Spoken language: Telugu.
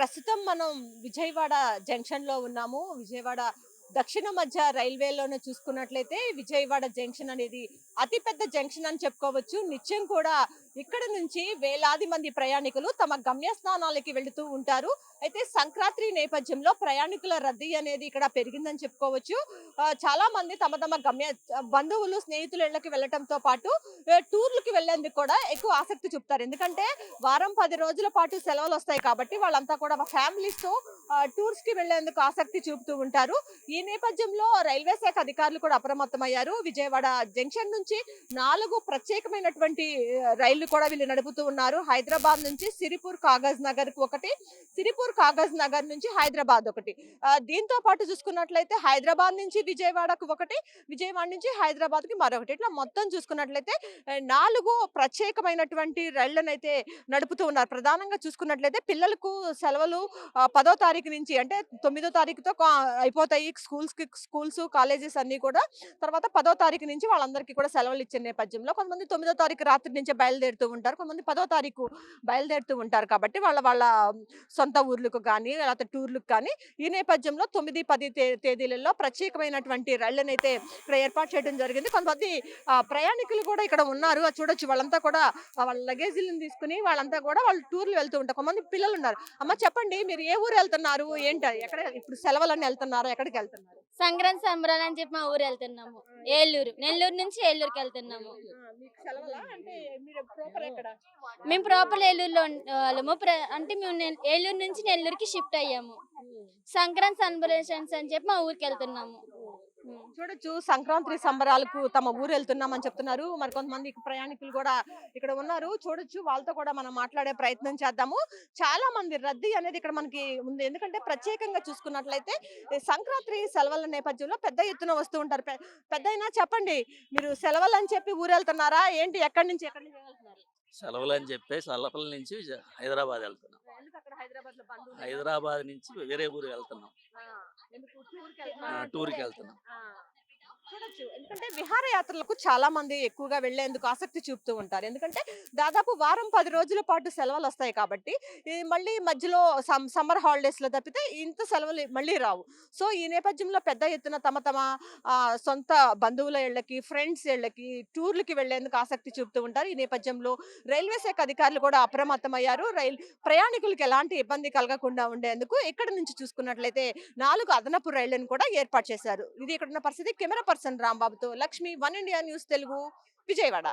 ప్రస్తుతం మనం విజయవాడ జంక్షన్లో ఉన్నాము. విజయవాడ దక్షిణ మధ్య రైల్వేలోనే చూసుకున్నట్లయితే విజయవాడ జంక్షన్ అనేది అతిపెద్ద జంక్షన్ అని చెప్పుకోవచ్చు. నిత్యం కూడా ఇక్కడ నుంచి వేలాది మంది ప్రయాణికులు తమ గమ్యస్థానాలకి వెళుతూ ఉంటారు. అయితే సంక్రాంతి నేపథ్యంలో ప్రయాణికుల రద్దీ అనేది ఇక్కడ పెరిగిందని చెప్పుకోవచ్చు. చాలా మంది తమ తమ గమ్య బంధువులు స్నేహితుల ఇళ్ళకి వెళ్ళటంతో పాటు టూర్లకి వెళ్ళేందుకు కూడా ఎక్కువ ఆసక్తి చూపుతారు. ఎందుకంటే వారం పది రోజుల పాటు సెలవులు వస్తాయి కాబట్టి వాళ్ళంతా కూడా ఫ్యామిలీస్తో టూర్స్కి వెళ్ళేందుకు ఆసక్తి చూపుతూ ఉంటారు. ఈ నేపథ్యంలో రైల్వే శాఖ అధికారులు కూడా అప్రమత్తమయ్యారు. విజయవాడ జంక్షన్ నుంచి నాలుగు ప్రత్యేకమైనటువంటి రైళ్ళు కూడా వీళ్ళు నడుపుతూ ఉన్నారు. హైదరాబాద్ నుంచి సిరిపూర్ కాగజ్ నగర్ ఒకటి సిరిపూర్ కాగజ్ నగర్ నుంచి హైదరాబాద్ ఒకటి. దీంతో పాటు చూసుకున్నట్లయితే హైదరాబాద్ నుంచి విజయవాడకు ఒకటి విజయవాడ నుంచి హైదరాబాద్కి మరొకటి. ఇట్లా మొత్తం చూసుకున్నట్లయితే నాలుగు ప్రత్యేకమైనటువంటి రైళ్ళను అయితే నడుపుతూ ఉన్నారు. ప్రధానంగా చూసుకున్నట్లయితే పిల్లలకు సెలవులు పదో తారీఖు నుంచి అంటే తొమ్మిదో తారీఖుతో కా- అయిపోతాయి స్కూల్స్కి స్కూల్స్ కాలేజెస్ అన్ని కూడా. తర్వాత పదో తారీఖు నుంచి వాళ్ళందరికీ కూడా సెలవులు ఇచ్చే నేపథ్యంలో కొంతమంది తొమ్మిదో తారీఖు రాత్రి నుంచే బయలుదేరుతూ ఉంటారు. కొంతమంది పదో తారీఖు బయలుదేరుతూ ఉంటారు కాబట్టి వాళ్ళ వాళ్ళ సొంత ఊర్లకు కానీ లేకపోతే టూర్లకు కానీ ఈ నేపథ్యంలో తొమ్మిది పది తే- తేదీలలో ప్రత్యేకమైనటువంటి రైళ్ళను అయితే ఇక్కడ ఏర్పాటు చేయడం జరిగింది. కొంతమంది ఆ, ప్రయాణికులు కూడా ఇక్కడ ఉన్నారు. అది చూడొచ్చు. వాళ్ళంతా కూడా వాళ్ళ లగేజీలను తీసుకుని వాళ్ళంతా కూడా వాళ్ళు టూర్లు వెళ్తూ ఉంటారు. కొంతమంది పిల్లలు ఉన్నారు అమ్మ చెప్పండి. మీరు ఏ ఊరు వెళ్తున్నారు? ఏంటి? ఎక్కడ ఇప్పుడు సెలవులన్నీ వెళ్తున్నారు? ఎక్కడికి వెళ్తున్నారు? సంక్రాంతి సంబరాలు అని చెప్పి మా ఊరు వెళ్తున్నాము. ఏలూరు. నెల్లూరు నుంచి ఏలూరుకి వెళ్తున్నాము. మేము ప్రాపర్ ఏలూరులో వాళ్ళము. అంటే మేము ఏలూరు నుంచి నెల్లూరుకి షిఫ్ట్ అయ్యాము. సంక్రాంతి సెలబ్రేషన్స్ అని చెప్పి మా ఊరికి వెళ్తున్నాము. చూడొచ్చు సంక్రాంతి సంబరాలకు తమ ఊరు వెళ్తున్నామని చెప్తున్నారు. మరి కొంతమంది ప్రయాణికులు కూడా ఇక్కడ ఉన్నారు. చూడొచ్చు వాళ్ళతో కూడా మనం మాట్లాడే ప్రయత్నం చేద్దాము. చాలా మంది రద్దీ అనేది ఇక్కడ మనకి ఉంది. ఎందుకంటే ప్రత్యేకంగా చూసుకున్నట్లయితే సంక్రాంతి సెలవుల నేపథ్యంలో పెద్ద ఎత్తున వస్తూ ఉంటారు. పె- పెద్దయినా చెప్పండి మీరు సెలవులు అని చెప్పి ఊరు వెళ్తున్నారా ఏంటి ఎక్కడి నుంచి ఎక్కడి నుంచి వెళ్తున్నారు? సెలవులు అని చెప్పేసి అల్లపల్లి నుంచి హైదరాబాద్ వెళ్తున్నాం. హైదరాబాద్ నుంచి వేరే ఊరు వెళ్తున్నాం. టూర్కి వెళ్తున్నాం. చూడొచ్చు ఎందుకంటే విహారయాత్రలకు చాలా మంది ఎక్కువగా వెళ్ళేందుకు ఆసక్తి చూపుతూ ఉంటారు. ఎందుకంటే దాదాపు వారం పది రోజుల పాటు సెలవులు వస్తాయి కాబట్టి మళ్ళీ మధ్యలో సమ్మర్ హాలిడేస్లో తప్పితే ఇంత సెలవులు మళ్ళీ రావు. సో ఈ నేపథ్యంలో పెద్ద ఎత్తున తమ తమ సొంత బంధువుల ఇళ్ళకి ఫ్రెండ్స్ ఇళ్ళకి టూర్లకి వెళ్ళేందుకు ఆసక్తి చూపుతూ ఉంటారు. ఈ నేపథ్యంలో రైల్వే శాఖ అధికారులు కూడా అప్రమత్తమయ్యారు. రైల్ ప్రయాణికులకు ఎలాంటి ఇబ్బంది కలగకుండా ఉండేందుకు ఇక్కడ నుంచి చూసుకున్నట్లయితే నాలుగు అదనపు రైళ్ళను కూడా ఏర్పాటు చేశారు. ఇది ఇక్కడ ఉన్న పరిస్థితి. Camera Vasan రాంబాబుతో Lakshmi one India news Telugu Vijayawada.